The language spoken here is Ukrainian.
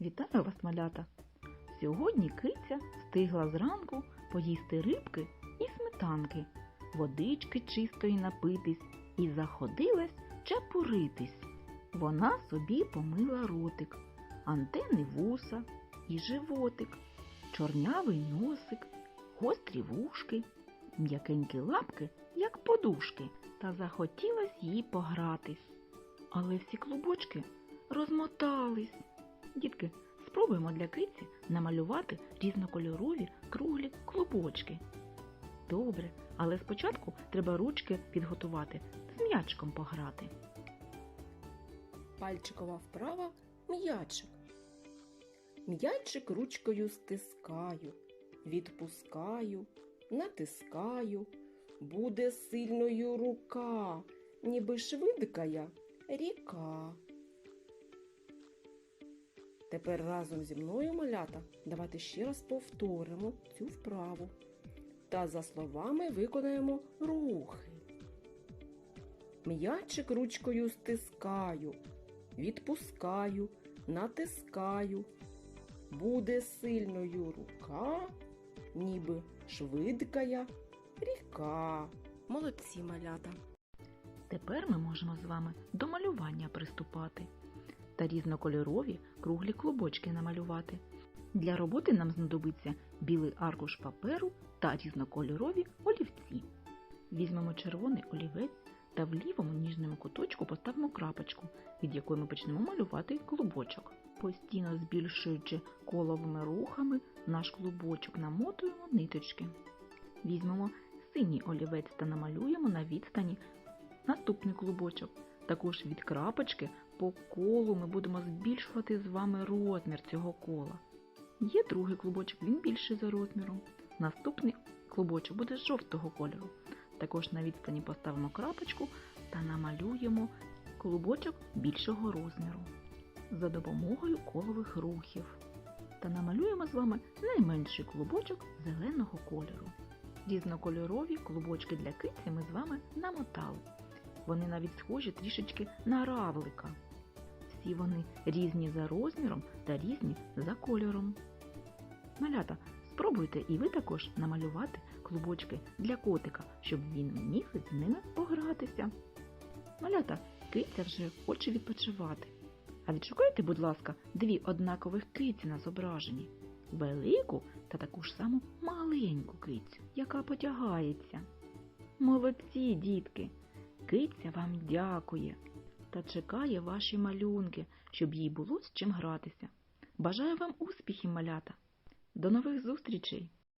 Вітаю вас, малята! Сьогодні киця встигла зранку поїсти рибки і сметанки, водички чистої напитись і заходилась чапуритись. Вона собі помила ротик, антени вуса і животик, чорнявий носик, гострі вушки, м'якенькі лапки, як подушки, та захотілось їй погратись. Але всі клубочки розмотались. Дітки, спробуємо для киці намалювати різнокольорові круглі клубочки. Добре, але спочатку треба ручки підготувати, з м'ячком пограти. Пальчикова вправа м'ячик. М'ячик ручкою стискаю, відпускаю, натискаю. Буде сильною рука, ніби швидкая ріка. Тепер разом зі мною, малята, давайте ще раз повторимо цю вправу. Та за словами виконаємо рухи. М'ячик ручкою стискаю, відпускаю, натискаю. Буде сильною рука, ніби швидкая ріка. Молодці малята. Тепер ми можемо з вами до малювання приступати та різнокольорові круглі клубочки намалювати. Для роботи нам знадобиться білий аркуш паперу та різнокольорові олівці. Візьмемо червоний олівець та в лівому ніжному куточку поставимо крапочку, від якої ми почнемо малювати клубочок. Постійно збільшуючи коловими рухами, наш клубочок намотуємо ниточки. Візьмемо синій олівець та намалюємо на відстані наступний клубочок. Також від крапочки по колу ми будемо збільшувати з вами розмір цього кола. Є другий клубочок, він більший за розміром. Наступний клубочок буде жовтого кольору. Також на відстані поставимо крапочку та намалюємо клубочок більшого розміру за допомогою колових рухів. Та намалюємо з вами найменший клубочок зеленого кольору. Різнокольорові клубочки для киці ми з вами намотали. Вони навіть схожі трішечки на равлика. Всі вони різні за розміром та різні за кольором. Малята, спробуйте і ви також намалювати клубочки для котика, щоб він міг з ними погратися. Малята, киця вже хоче відпочивати. А відшукайте, будь ласка, дві однакових киці на зображенні. Велику та таку ж саму маленьку кицю, яка потягається. Молодці, дітки! Киця вам дякує та чекає ваші малюнки, щоб їй було з чим гратися. Бажаю вам успіхів, малята! До нових зустрічей!